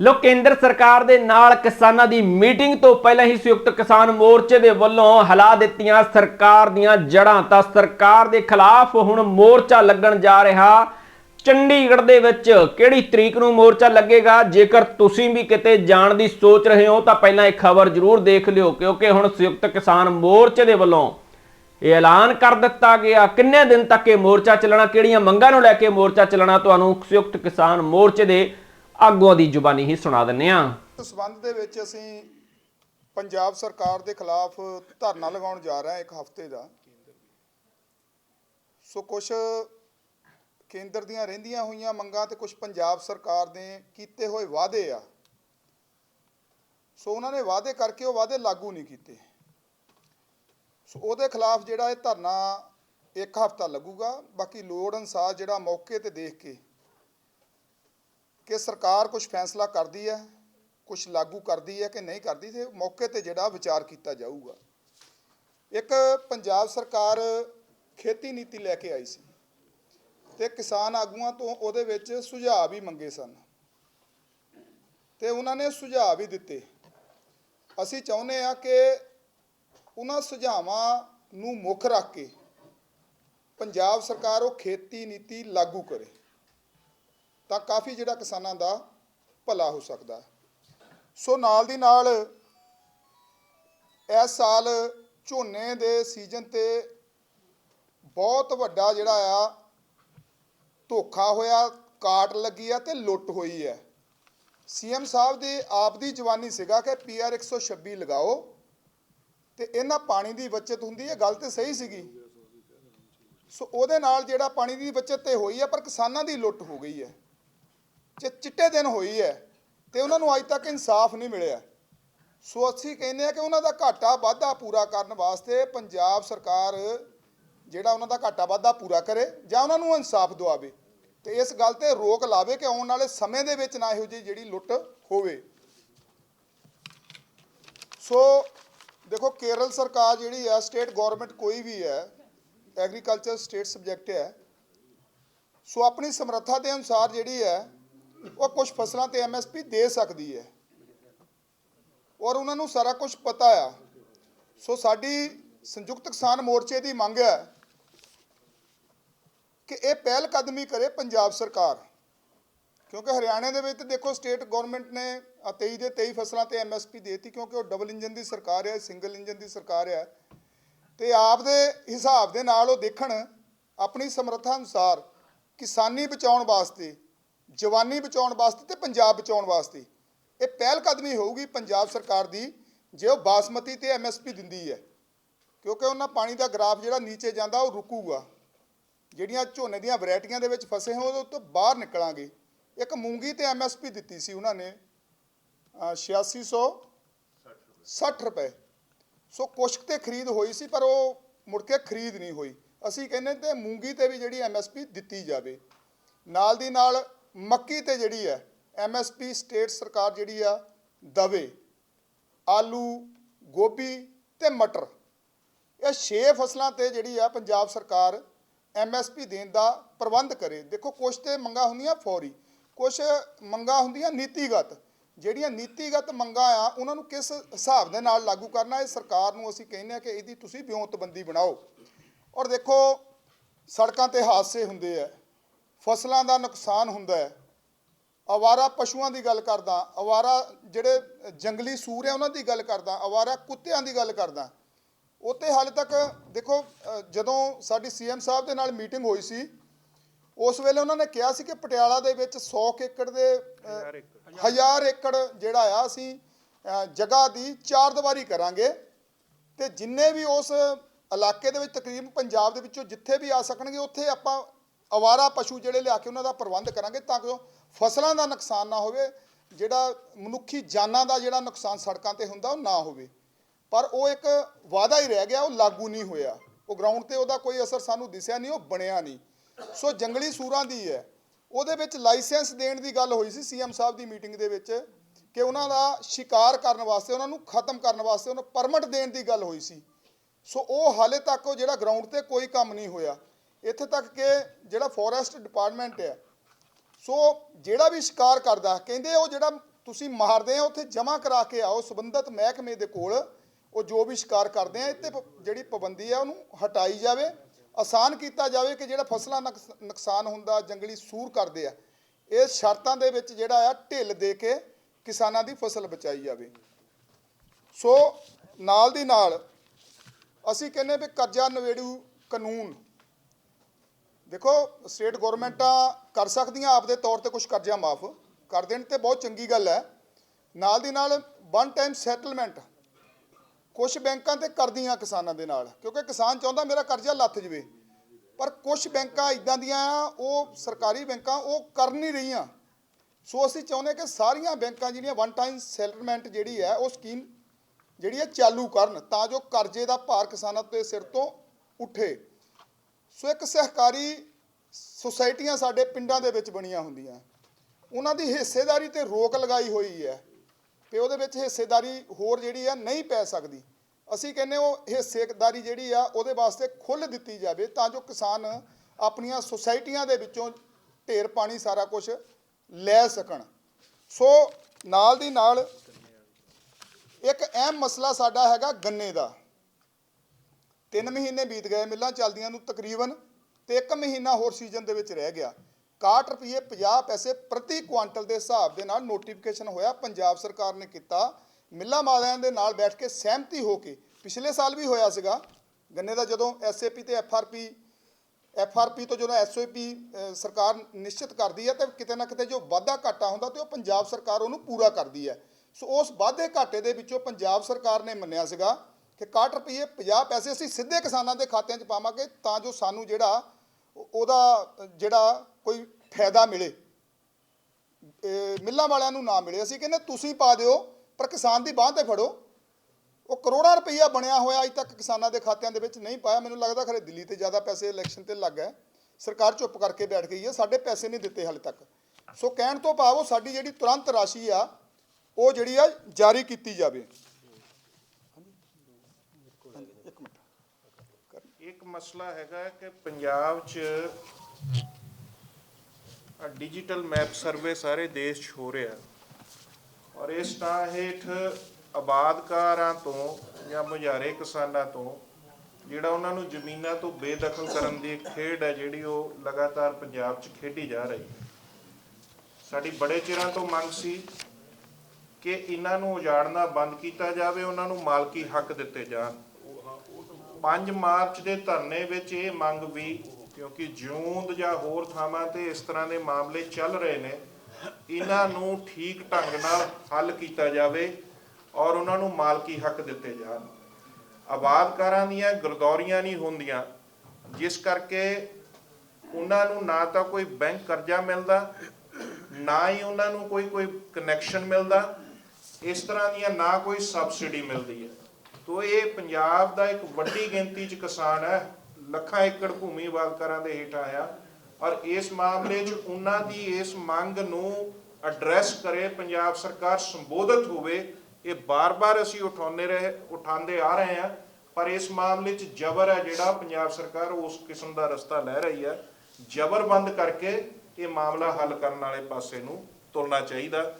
ਲੋ ਕੇਂਦਰ ਸਰਕਾਰ ਦੇ ਨਾਲ ਕਿਸਾਨਾਂ ਦੀ ਮੀਟਿੰਗ ਤੋਂ ਪਹਿਲਾਂ ਹੀ ਸੰਯੁਕਤ ਕਿਸਾਨ ਮੋਰਚੇ ਦੇ ਵੱਲੋਂ ਹਲਾ ਦਿੱਤੀਆਂ ਸਰਕਾਰ ਦੀਆਂ ਜੜਾਂ ਤਾਂ ਸਰਕਾਰ ਦੇ ਖਿਲਾਫ ਹੁਣ ਮੋਰਚਾ ਲੱਗਣ ਜਾ ਰਿਹਾ। ਚੰਡੀਗੜ੍ਹ ਦੇ ਵਿੱਚ ਕਿਹੜੀ ਤਰੀਕ ਨੂੰ ਮੋਰਚਾ ਲੱਗੇਗਾ? ਜੇਕਰ ਤੁਸੀਂ ਵੀ ਕਿਤੇ ਜਾਣ ਦੀ ਸੋਚ ਰਹੇ ਹੋ, ਤਾਂ ਪਹਿਲਾਂ ਇਹ ਖਬਰ ਜ਼ਰੂਰ ਦੇਖ ਲਿਓ, ਕਿਉਂਕਿ ਹੁਣ ਸੰਯੁਕਤ ਕਿਸਾਨ ਮੋਰਚੇ ਦੇ ਵੱਲੋਂ ਇਹ ਐਲਾਨ ਕਰ ਦਿੱਤਾ ਗਿਆ। ਕਿੰਨੇ ਦਿਨ ਤੱਕ ਇਹ ਮੋਰਚਾ ਚੱਲਣਾ, ਕਿਹੜੀਆਂ ਮੰਗਾਂ ਨੂੰ ਲੈ ਕੇ ਮੋਰਚਾ ਚੱਲਣਾ, ਤੁਹਾਨੂੰ ਸੰਯੁਕਤ ਕਿਸਾਨ ਮੋਰਚੇ ਦੇ ਆਗੂਆਂ ਦੀ ਜ਼ੁਬਾਨੀ ਹੀ ਸੁਣਾ ਦਿੰਨੇ ਆ ਇਸ ਸੰਬੰਧ ਦੇ ਵਿੱਚ ਅਸੀਂ ਪੰਜਾਬ ਸਰਕਾਰ ਦੇ ਖਿਲਾਫ ਧਰਨਾ ਲਗਾਉਣ ਜਾ ਰਹੇ ਹਾਂ ਇੱਕ ਹਫ਼ਤੇ ਦਾ। ਸੋ ਕੁਝ ਕੇਂਦਰ ਦੀਆਂ ਰਹਿੰਦੀਆਂ ਹੋਈਆਂ ਮੰਗਾਂ ਤੇ ਕੁਝ ਪੰਜਾਬ ਸਰਕਾਰ ਦੇ ਕੀਤੇ ਹੋਏ ਵਾਅਦੇ ਆ। ਸੋ ਉਹਨਾਂ ਨੇ ਵਾਅਦੇ ਕਰਕੇ ਉਹ ਵਾਅਦੇ ਲਾਗੂ ਨਹੀਂ ਕੀਤੇ। ਸੋ ਉਹਦੇ ਖਿਲਾਫ ਜਿਹੜਾ ਇਹ ਧਰਨਾ ਇੱਕ ਹਫ਼ਤਾ ਲੱਗੂਗਾ। ਬਾਕੀ ਲੋੜ ਅਨਸਾਰ ਜਿਹੜਾ ਮੌਕੇ ਤੇ ਦੇਖ ਕੇ ਕਿ ਸਰਕਾਰ ਕੁਝ ਫੈਸਲਾ ਕਰਦੀ ਹੈ ਕੁਝ ਲਾਗੂ ਕਰਦੀ ਹੈ ਕਿ ਨਹੀਂ ਕਰਦੀ ਤੇ ਮੌਕੇ ਤੇ ਜਿਹੜਾ ਵਿਚਾਰ ਕੀਤਾ ਜਾਊਗਾ। ਇੱਕ ਪੰਜਾਬ ਸਰਕਾਰ ਖੇਤੀ ਨੀਤੀ ਲੈ ਕੇ ਆਈ ਸੀ ਤੇ ਕਿਸਾਨ ਆਗੂਆਂ ਤੋਂ ਉਹਦੇ ਵਿੱਚ ਸੁਝਾਅ ਵੀ ਮੰਗੇ ਸਨ। ਤੇ ਉਹਨਾਂ ਨੇ ਸੁਝਾਅ ਵੀ ਦਿੱਤੇ। ਅਸੀਂ ਚਾਹੁੰਦੇ ਆ ਕਿ ਉਹਨਾਂ ਸੁਝਾਵਾਂ ਨੂੰ ਮੁੱਖ ਰੱਖ ਕੇ ਪੰਜਾਬ ਸਰਕਾਰ ਉਹ ਖੇਤੀ ਨੀਤੀ ਲਾਗੂ ਕਰੇ। ਤਾਂ ਕਾਫੀ ਜਿਹੜਾ ਕਿਸਾਨਾਂ ਦਾ ਭਲਾ ਹੋ ਸਕਦਾ ਹੈ। ਸੋ ਨਾਲ ਦੀ ਨਾਲ ਇਸ ਸਾਲ ਝੋਨੇ ਦੇ ਸੀਜ਼ਨ ਤੇ ਬਹੁਤ ਵੱਡਾ ਜਿਹੜਾ ਆ, ਧੋਖਾ ਹੋਇਆ, ਕਾਟ ਲੱਗੀ ਆ ਤੇ ਲੁੱਟ ਹੋਈ ਹੈ। ਸੀਐਮ ਸਾਹਿਬ ਦੀ ਆਪ ਦੀ ਜਵਾਨੀ ਸੀਗਾ ਕਿ ਪੀਆਰ 126 ਲਗਾਓ ਤੇ ਇਹਨਾਂ ਪਾਣੀ ਦੀ ਬਚਤ ਹੁੰਦੀ ਹੈ, ਗੱਲ ਤੇ ਸਹੀ ਸੀਗੀ। ਸੋ ਉਹਦੇ ਨਾਲ ਜਿਹੜਾ ਪਾਣੀ ਦੀ ਬਚਤ ਤੇ ਹੋਈ ਹੈ, ਪਰ ਕਿਸਾਨਾਂ ਦੀ ਲੁੱਟ ਹੋ ਗਈ ਹੈ। ਚ ਚਿੱਟੇ ਦਿਨ ਹੋਈ ਹੈ ਤੇ ਉਹਨਾਂ ਨੂੰ ਅੱਜ ਤੱਕ ਇਨਸਾਫ ਨਹੀਂ ਮਿਲਿਆ। ਸੋ ਅਸੀਂ ਕਹਿੰਦੇ ਆ ਕਿ ਉਹਨਾਂ ਦਾ ਘਾਟਾ ਵਾਧਾ ਪੂਰਾ ਕਰਨ ਵਾਸਤੇ ਪੰਜਾਬ ਸਰਕਾਰ ਜਿਹੜਾ ਉਹਨਾਂ ਦਾ ਘਾਟਾ ਵਾਧਾ ਪੂਰਾ ਕਰੇ ਜਾਂ ਉਹਨਾਂ ਨੂੰ ਇਨਸਾਫ ਦਿਵਾਵੇ। ਤੇ ਇਸ ਗੱਲ ਤੇ ਰੋਕ ਲਾਵੇ ਕਿ ਆਉਣ ਵਾਲੇ ਸਮੇਂ ਦੇ ਵਿੱਚ ਨਾ ਇਹੋ ਜਿਹੀ ਜਿਹੜੀ ਲੁੱਟ ਹੋਵੇ। ਸੋ ਦੇਖੋ, ਕੇਰਲ ਸਰਕਾਰ ਜਿਹੜੀ ਹੈ, ਸਟੇਟ ਗਵਰਨਮੈਂਟ ਕੋਈ ਵੀ ਹੈ, ਐਗਰੀਕਲਚਰ ਸਟੇਟ ਸਬਜੈਕਟ ਹੈ, ਸੋ ਆਪਣੀ ਸਮਰੱਥਾ ਦੇ ਅਨੁਸਾਰ ਜਿਹੜੀ ਹੈ ਉਹ ਕੁਝ ਫਸਲਾਂ ਤੇ ਐਮਐਸਪੀ ਦੇ ਸਕਦੀ ਹੈ। ਔਰ ਉਹਨਾਂ ਨੂੰ ਸਾਰਾ ਕੁਝ ਪਤਾ ਆ। ਸੋ ਸਾਡੀ ਸੰਯੁਕਤ ਕਿਸਾਨ ਮੋਰਚੇ ਦੀ ਮੰਗ ਹੈ ਕਿ ਇਹ ਪਹਿਲ ਕਦਮੀ ਕਰੇ ਪੰਜਾਬ ਸਰਕਾਰ। ਕਿਉਂਕਿ ਹਰਿਆਣਾ ਦੇ ਵਿੱਚ ਦੇਖੋ ਸਟੇਟ ਗਵਰਨਮੈਂਟ ਨੇ ਆਹ 23 ਦੇ 23 ਫਸਲਾਂ ਤੇ ਐਮਐਸਪੀ ਦੇਤੀ ਕਿਉਂਕਿ ਉਹ ਡਬਲ ਇੰਜਨ ਦੀ ਸਰਕਾਰ ਹੈ ਸਿੰਗਲ ਇੰਜਨ ਦੀ ਸਰਕਾਰ ਹੈ। ਤੇ ਆਪ ਦੇ ਹਿਸਾਬ ਦੇ ਨਾਲ ਉਹ ਦੇਖਣ ਆਪਣੀ ਸਮਰੱਥਾ ਅਨੁਸਾਰ ਕਿਸਾਨੀ ਬਚਾਉਣ ਵਾਸਤੇ ਜਵਾਨੀ ਬਚਾਉਣ ਵਾਸਤੇ ਤੇ ਪੰਜਾਬ ਬਚਾਉਣ ਵਾਸਤੇ। ਇਹ ਪਹਿਲ ਕਦਮੀ ਹੋਊਗੀ ਪੰਜਾਬ ਸਰਕਾਰ ਦੀ, ਜੇ ਉਹ ਬਾਸਮਤੀ ਤੇ ਐਮਐਸਪੀ ਦਿੰਦੀ ਹੈ। ਕਿਉਂਕਿ ਉਹਨਾਂ ਪਾਣੀ ਦਾ ਗ੍ਰਾਫ ਜਿਹੜਾ ਨੀਚੇ ਜਾਂਦਾ, ਉਹ ਰੁਕੂਗਾ। ਜਿਹੜੀਆਂ ਝੋਨੇ ਦੀਆਂ ਵੈਰਾਈਟੀਆਂ ਦੇ ਵਿੱਚ ਫਸੇ ਹੋ ਉਹਦੇ ਤੋਂ ਬਾਹਰ ਨਿਕਲਾਂਗੇ। ਇੱਕ ਮੂੰਗੀ ਤੇ ਐਮਐਸਪੀ ਦਿੱਤੀ ਸੀ ਉਹਨਾਂ ਨੇ, ਅਹ 8600 60 ਰੁਪਏ। ਸੋ ਕੁਛ ਤੇ ਖਰੀਦ ਹੋਈ ਸੀ, ਪਰ ਉਹ ਮੁੜ ਕੇ ਖਰੀਦ ਨਹੀਂ ਹੋਈ। ਅਸੀਂ ਕਹਿੰਦੇ ਤੇ ਮੂੰਗੀ ਤੇ ਵੀ ਜਿਹੜੀ ਐਮਐਸਪੀ ਦਿੱਤੀ ਜਾਵੇ। ਨਾਲ ਦੀ ਨਾਲ ਮੱਕੀ ਤੇ ਜਿਹੜੀ ਹੈ ਐਮਐਸਪੀ ਸਟੇਟ ਸਰਕਾਰ ਜਿਹੜੀ ਆ, ਦਵੇ, ਆਲੂ, ਗੋਭੀ ਤੇ ਮਟਰ। ਇਹ 6 ਫਸਲਾਂ ਤੇ ਜਿਹੜੀ ਆ ਪੰਜਾਬ ਸਰਕਾਰ ਐਮਐਸਪੀ ਦੇਣ ਦਾ ਪ੍ਰਬੰਧ ਕਰੇ। ਦੇਖੋ, ਕੁਛ ਤੇ ਮੰਗਾ ਹੁੰਦੀਆਂ ਫੌਰੀ, ਕੁਛ ਮੰਗਾ ਹੁੰਦੀਆਂ ਨੀਤੀਗਤ। ਜਿਹੜੀਆਂ ਨੀਤੀਗਤ ਮੰਗਾਂ ਆ, ਉਹਨਾਂ ਨੂੰ ਕਿਸ ਹਿਸਾਬ ਦੇ ਨਾਲ ਲਾਗੂ ਕਰਨਾ, ਇਹ ਸਰਕਾਰ ਨੂੰ ਅਸੀਂ ਕਹਿੰਦੇ ਆ ਕਿ ਇਹਦੀ ਤੁਸੀਂ ਵਿਉਂਤਬੰਦੀ ਬਣਾਓ। ਔਰ ਦੇਖੋ, ਸੜਕਾਂ ਤੇ ਹਾਦਸੇ ਹੁੰਦੇ ਆ। ਫਸਲਾਂ ਦਾ ਨੁਕਸਾਨ ਹੁੰਦਾ ਹੈ। ਅਵਾਰਾ ਪਸ਼ੂਆਂ ਦੀ ਗੱਲ ਕਰਦਾ ਅਵਾਰਾ ਜਿਹੜੇ ਜੰਗਲੀ ਸੂਰ ਆ ਉਹਨਾਂ ਦੀ ਗੱਲ ਕਰਦਾ ਅਵਾਰਾ ਕੁੱਤਿਆਂ ਦੀ ਗੱਲ ਕਰਦਾ। ਉੱਤੇ ਹਾਲੇ ਤੱਕ ਦੇਖੋ ਜਦੋਂ ਸਾਡੀ ਸੀਐਮ ਸਾਹਿਬ ਦੇ ਨਾਲ ਮੀਟਿੰਗ ਹੋਈ ਸੀ ਉਸ ਵੇਲੇ ਉਹਨਾਂ ਨੇ ਕਿਹਾ ਸੀ ਕਿ ਪਟਿਆਲਾ ਦੇ ਵਿੱਚ 100 ਏਕੜ ਦੇ ਅ, ਹਜ਼ਾਰ ਏਕੜ ਜਿਹੜਾ ਆ ਅਸੀਂ ਜਗ੍ਹਾ ਦੀ ਚਾਰ ਦੀਵਾਰੀ ਕਰਾਂਗੇ ਤੇ ਜਿੰਨੇ ਵੀ ਉਸ ਇਲਾਕੇ ਦੇ ਵਿੱਚ ਤਕਰੀਬਨ ਪੰਜਾਬ ਦੇ ਵਿੱਚੋਂ ਜਿੱਥੇ ਵੀ ਆ ਸਕਣਗੇ ਉੱਥੇ ਆਪਾਂ ਅਵਾਰਾ ਪਸ਼ੂ ਜਿਹੜੇ ਲਿਆ ਕੇ ਉਹਨਾਂ ਦਾ ਪ੍ਰਬੰਧ ਕਰਾਂਗੇ ਤਾਂ ਕਿ ਉਹ ਫਸਲਾਂ ਦਾ ਨੁਕਸਾਨ ਨਾ ਹੋਵੇ, ਜਿਹੜਾ ਮਨੁੱਖੀ ਜਾਨਾਂ ਦਾ ਜਿਹੜਾ ਨੁਕਸਾਨ ਸੜਕਾਂ ਤੇ ਹੁੰਦਾ ਉਹ ਨਾ ਹੋਵੇ। ਪਰ ਉਹ ਇੱਕ ਵਾਅਦਾ ਹੀ ਰਹਿ ਗਿਆ, ਉਹ ਲਾਗੂ ਨਹੀਂ ਹੋਇਆ। ਉਹ ਗਰਾਊਂਡ ਤੇ ਉਹਦਾ ਕੋਈ ਅਸਰ ਸਾਨੂੰ ਦਿਸਿਆ ਨਹੀਂ, ਉਹ ਬਣਿਆ ਨਹੀਂ। ਸੋ ਜੰਗਲੀ ਸੂਰਾਂ ਦੀ ਹੈ। ਉਹਦੇ ਵਿੱਚ ਲਾਇਸੈਂਸ ਦੇਣ ਦੀ ਗੱਲ ਹੋਈ ਸੀ ਸੀਐਮ ਸਾਹਿਬ ਦੀ ਮੀਟਿੰਗ ਦੇ ਵਿੱਚ ਕਿ ਉਹਨਾਂ ਦਾ ਸ਼ਿਕਾਰ ਕਰਨ ਵਾਸਤੇ, ਉਹਨਾਂ ਨੂੰ ਖਤਮ ਕਰਨ ਵਾਸਤੇ ਉਹਨਾਂ ਪਰਮਿਟ ਦੇਣ ਦੀ ਗੱਲ ਹੋਈ ਸੀ। ਸੋ ਉਹ ਹਾਲੇ ਤੱਕ ਉਹ ਜਿਹੜਾ ਗਰਾਊਂਡ ਤੇ ਕੋਈ ਕੰਮ ਨਹੀਂ ਹੋਇਆ। ਇੱਥੇ ਤੱਕ ਕਿ ਜਿਹੜਾ ਫੋਰੈਸਟ ਡਿਪਾਰਟਮੈਂਟ ਹੈ, ਸੋ ਜਿਹੜਾ ਵੀ ਸ਼ਿਕਾਰ ਕਰਦਾ, ਕਹਿੰਦੇ ਉਹ ਜਿਹੜਾ ਤੁਸੀਂ ਮਾਰਦੇ ਆ ਉੱਥੇ ਜਮ੍ਹਾਂ ਕਰਾ ਕੇ ਆਓ, ਸੰਬੰਧਿਤ ਮਹਿਕਮੇ ਦੇ ਕੋਲ, ਉਹ ਜੋ ਵੀ ਸ਼ਿਕਾਰ ਕਰਦੇ ਆ, ਇੱਥੇ ਪ- ਜਿਹੜੀ ਪਾਬੰਦੀ ਆ, ਉਹਨੂੰ ਹਟਾਈ ਜਾਵੇ। ਆਸਾਨ ਕੀਤਾ ਜਾਵੇ ਕਿ ਜਿਹੜਾ ਫਸਲਾਂ ਨੁਕਸ- ਨੁਕਸਾਨ ਹੁੰਦਾ, ਜੰਗਲੀ ਸੂਰ ਕਰਦੇ ਆ, ਇਹ ਸ਼ਰਤਾਂ ਦੇ ਵਿੱਚ ਜਿਹੜਾ ਆ, ਢਿੱਲ ਦੇ ਕੇ ਕਿਸਾਨਾਂ ਦੀ ਫਸਲ ਬਚਾਈ ਜਾਵੇ। ਸੋ ਨਾਲ ਦੀ ਨਾਲ, ਅਸੀਂ ਕਹਿੰਦੇ ਵੀ ਕਰਜ਼ਾ ਨਵੇੜੂ ਕਾਨੂੰਨ ਦੇਖੋ ਸਟੇਟ ਗਵਰਨਮੈਂਟਾਂ ਕਰ ਸਕਦੀਆਂ ਆਪਦੇ ਤੌਰ ਤੇ ਕੁਝ ਕਰਜ਼ਾ ਮਾਫ। ਕਰ ਦੇਣ ਤੇ ਬਹੁਤ ਚੰਗੀ ਗੱਲ ਹੈ। ਨਾਲ ਦੀ ਨਾਲ ਵਨ ਟਾਈਮ ਸੈਟਲਮੈਂਟ ਕੁਝ ਬੈਂਕਾਂ ਤੇ ਕਰਦੀਆਂ ਕਿਸਾਨਾਂ ਦੇ ਨਾਲ, ਕਿਉਂਕਿ ਕਿਸਾਨ ਚਾਹੁੰਦਾ ਮੇਰਾ ਕਰਜ਼ਾ ਲੱਥ ਜਵੇ। ਪਰ ਕੁਝ ਬੈਂਕਾਂ ਇਦਾਂ ਦੀਆਂ ਆ, ਉਹ ਸਰਕਾਰੀ ਬੈਂਕਾਂ, ਉਹ ਕਰ ਨਹੀਂ ਰਹੀਆਂ। ਸੋ ਅਸੀਂ ਚਾਹੁੰਦੇ ਕਿ ਸਾਰੀਆਂ ਬੈਂਕਾਂ ਜਿਹੜੀਆਂ ਵਨ ਟਾਈਮ ਸੈਟਲਮੈਂਟ ਜਿਹੜੀ ਹੈ, ਉਹ ਸਕੀਮ ਜਿਹੜੀ ਹੈ ਚਾਲੂ ਕਰਨ, ਤਾਂ ਜੋ ਕਰਜ਼ੇ ਦਾ ਭਾਰ ਕਿਸਾਨਾਂ ਦੇ ਸਿਰ ਤੋਂ ਉੱਠੇ। ਸੋ ਇੱਕ ਸਹਿਕਾਰੀ ਸੁਸਾਇਟੀਆਂ ਸਾਡੇ ਪਿੰਡਾਂ ਦੇ ਵਿੱਚ ਬਣੀਆਂ ਹੁੰਦੀਆਂ। ਉਹਨਾਂ ਦੀ ਹਿੱਸੇਦਾਰੀ ਤੇ ਰੋਕ ਲਗਾਈ ਹੋਈ ਹੈ ਤੇ ਉਹਦੇ ਵਿੱਚ ਹਿੱਸੇਦਾਰੀ ਹੋਰ ਜਿਹੜੀ ਆ ਨਹੀਂ ਪੈ ਸਕਦੀ। ਅਸੀਂ ਕਹਿੰਦੇ ਉਹ ਹਿੱਸੇਦਾਰੀ ਜਿਹੜੀ ਆ ਉਹਦੇ ਵਾਸਤੇ ਖੁੱਲ੍ਹ ਦਿੱਤੀ ਜਾਵੇ ਤਾਂ ਜੋ ਕਿਸਾਨ ਆਪਣੀਆਂ ਸੁਸਾਇਟੀਆਂ ਦੇ ਵਿੱਚੋਂ ਢੇਰ ਪਾਣੀ ਸਾਰਾ ਕੁਝ ਲੈ ਸਕਣ। ਸੋ ਨਾਲ ਦੀ ਨਾਲ ਇੱਕ ਅਹਿਮ ਮਸਲਾ ਸਾਡਾ ਹੈਗਾ ਗੰਨੇ ਦਾ। ਤਿੰਨ ਮਹੀਨੇ ਬੀਤ ਗਏ, ਮਿੱਲਾਂ ਚੱਲਦੀਆਂ ਨੂੰ ਤਕਰੀਬਨ ਤੇ ਇੱਕ ਮਹੀਨਾ ਹੋਰ ਸੀਜ਼ਨ ਦੇ ਵਿੱਚ ਰਹਿ ਗਿਆ। 61 ਰੁਪਏ 50 ਪੈਸੇ ਪ੍ਰਤੀ ਕੁਆਂਟਲ ਦੇ ਹਿਸਾਬ ਦੇ ਨਾਲ ਨੋਟੀਫਿਕੇਸ਼ਨ ਹੋਇਆ, ਪੰਜਾਬ ਸਰਕਾਰ ਨੇ ਕੀਤਾ। ਮਿੱਲਾਂ ਵਾਲਿਆਂ ਦੇ ਨਾਲ ਬੈਠ ਕੇ ਸਹਿਮਤੀ ਹੋ ਕੇ, ਪਿਛਲੇ ਸਾਲ ਵੀ ਹੋਇਆ ਸੀਗਾ, ਗੰਨੇ ਦਾ ਜਦੋਂ ਐਸਏਪੀ ਤੇ ਐਫਆਰਪੀ ਐਫਆਰਪੀ ਤੋਂ ਜਦੋਂ ਐਸਓਪੀ ਸਰਕਾਰ ਨਿਸ਼ਚਿਤ ਕਰਦੀ ਹੈ ਤੇ ਕਿਤੇ ਨਾ ਕਿਤੇ ਜੋ ਵਾਧਾ ਘਾਟਾ ਹੁੰਦਾ ਤੇ ਉਹ ਪੰਜਾਬ ਸਰਕਾਰ ਉਹਨੂੰ ਪੂਰਾ ਕਰਦੀ ਹੈ। ਸੋ ਉਸ ਵਾਧੇ ਘਾਟੇ ਦੇ ਵਿੱਚੋਂ ਪੰਜਾਬ ਸਰਕਾਰ ਨੇ ਮੰਨਿਆ ਸੀਗਾ ਕਿ 61 ਰੁਪਏ 50 ਪੈਸੇ ਅਸੀਂ ਸਿੱਧੇ ਕਿਸਾਨਾਂ ਦੇ ਖਾਤਿਆਂ 'ਚ ਪਾਵਾਂਗੇ ਤਾਂ ਜੋ ਸਾਨੂੰ ਜਿਹੜਾ ਉਹਦਾ ਜਿਹੜਾ ਕੋਈ ਫਾਇਦਾ ਮਿਲੇ। ਮਿੱਲਾਂ ਵਾਲਿਆਂ ਨੂੰ ਨਾ ਮਿਲੇ। ਅਸੀਂ ਕਹਿੰਦੇ ਤੁਸੀਂ ਪਾ ਦਿਓ, ਪਰ ਕਿਸਾਨ ਦੀ ਬਾਹ ਤੇ ਫੜੋ। ਉਹ ਕਰੋੜਾਂ ਰੁਪਈਆ ਬਣਿਆ ਹੋਇਆ ਅਜ ਤੱਕ ਕਿਸਾਨਾਂ ਦੇ ਖਾਤਿਆਂ ਦੇ ਵਿੱਚ ਨਹੀਂ ਪਾਇਆ। ਮੈਨੂੰ ਲੱਗਦਾ ਖਰੇ ਦਿੱਲੀ ਤੇ ਜ਼ਿਆਦਾ ਪੈਸੇ ਇਲੈਕਸ਼ਨ ਤੇ ਲੱਗ ਗਏ। ਸਰਕਾਰ ਚੁੱਪ ਕਰਕੇ ਬੈਠ ਗਈ ਹੈ। ਸਾਡੇ ਪੈਸੇ ਨਹੀਂ ਦਿੱਤੇ ਹਾਲੇ ਤੱਕ। ਸੋ ਕਹਿਣ ਤੋਂ ਭਾਵ ਉਹ ਸਾਡੀ ਜਿਹੜੀ ਤੁਰੰਤ ਰਾਸ਼ੀ ਆ, ਉਹ ਜਿਹੜੀ ਆ, ਜਾਰੀ ਕੀਤੀ ਜਾਵੇ ਇੱਕ ਮਿੰਟ ਇੱਕ ਮਸਲਾ ਹੈਗਾ ਕਿ ਪੰਜਾਬ 'ਚ ਡਿਜੀਟਲ ਮੈਪ ਸਰਵੇ ਸਾਰੇ ਦੇਸ਼ 'ਚ ਹੋ ਰਿਹਾ ਔਰ ਇਸ ਤਾਂ ਹੇਠ ਆਬਾਦਕਾਰਾਂ ਤੋਂ ਜਾਂ ਮੁਜਾਰੇ ਕਿਸਾਨਾਂ ਤੋਂ ਜਿਹੜਾ ਉਹਨਾਂ ਨੂੰ ਜ਼ਮੀਨਾਂ ਤੋਂ ਬੇਦਖਲ ਕਰਨ ਦੀ ਖੇਡ ਹੈ ਜਿਹੜੀ ਉਹ ਲਗਾਤਾਰ ਪੰਜਾਬ 'ਚ ਖੇਡੀ ਜਾ ਰਹੀ ਹੈ। ਸਾਡੀ ਬੜੇ ਚਿਰਾਂ ਤੋਂ ਮੰਗ ਸੀ ਕਿ ਇਹਨਾਂ ਨੂੰ ਉਜਾੜਨਾ ਬੰਦ ਕੀਤਾ ਜਾਵੇ, ਉਹਨਾਂ ਨੂੰ ਮਾਲਕੀ ਹੱਕ ਦਿੱਤੇ ਜਾਣ। 5 ਮਾਰਚ ਦੇ ਧਰਨੇ ਵਿੱਚ ਇਹ ਮੰਗ ਵੀ, ਕਿਉਂਕਿ ਜੂੰਦ ਜਾਂ ਹੋਰ ਥਾਵਾਂ ਤੇ ਇਸ ਤਰ੍ਹਾਂ ਦੇ ਮਾਮਲੇ ਚੱਲ ਰਹੇ ਨੇ, ਇਹਨਾਂ ਨੂੰ ਠੀਕ ਢੰਗ ਨਾਲ ਹੱਲ ਕੀਤਾ ਜਾਵੇ ਔਰ ਉਹਨਾਂ ਨੂੰ ਮਾਲਕੀ ਹੱਕ ਦਿੱਤੇ ਜਾਣ। ਆਬਾਦਕਾਰਾਂ ਦੀਆਂ ਗਰਦੌਰੀਆਂ ਨਹੀਂ ਹੁੰਦੀਆਂ, ਜਿਸ ਕਰਕੇ ਉਹਨਾਂ ਨੂੰ ਨਾ ਤਾਂ ਕੋਈ ਬੈਂਕ ਕਰਜ਼ਾ ਮਿਲਦਾ, ਨਾ ਹੀ ਉਹਨਾਂ ਨੂੰ ਕੋਈ ਕੋਈ ਕਨੈਕਸ਼ਨ ਮਿਲਦਾ, ਇਸ ਤਰ੍ਹਾਂ ਦੀਆਂ ਨਾ ਕੋਈ ਸਬਸਿਡੀ ਮਿਲਦੀ ਹੈ। ਤੋ ਇਹ ਪੰਜਾਬ ਦਾ ਇੱਕ ਵੱਡੀ ਗਿਣਤੀ 'ਚ ਕਿਸਾਨ ਹੈ, ਲੱਖਾਂ ਏਕੜ ਭੂਮੀ ਵਾਲਕਰਾਂ ਦੇ ਹੇਠ ਆਇਆ। ਔਰ ਇਸ ਮਾਮਲੇ 'ਚ ਉਹਨਾਂ ਦੀ ਇਸ ਮੰਗ ਨੂੰ ਐਡਰੈਸ ਕਰੇ, ਪੰਜਾਬ ਸਰਕਾਰ ਸੰਬੋਧਿਤ ਹੋਵੇ, ਇਹ ਬਾਰ-ਬਾਰ ਅਸੀਂ ਉਠਾਉਂਦੇ ਰਹੇ, ਉਠਾਉਂਦੇ ਆ ਰਹੇ ਹਾਂ। ਪਰ ਇਸ ਮਾਮਲੇ 'ਚ ਜ਼ਬਰ ਹੈ ਜਿਹੜਾ ਪੰਜਾਬ ਸਰਕਾਰ ਉਸ ਕਿਸਮ ਦਾ ਰਸਤਾ ਲੈ ਰਹੀ ਹੈ। ਜ਼ਬਰ ਬੰਦ ਕਰਕੇ ਇਹ ਮਾਮਲਾ ਹੱਲ ਕਰਨ ਵਾਲੇ ਪਾਸੇ ਨੂੰ ਤੁਰਨਾ ਚਾਹੀਦਾ।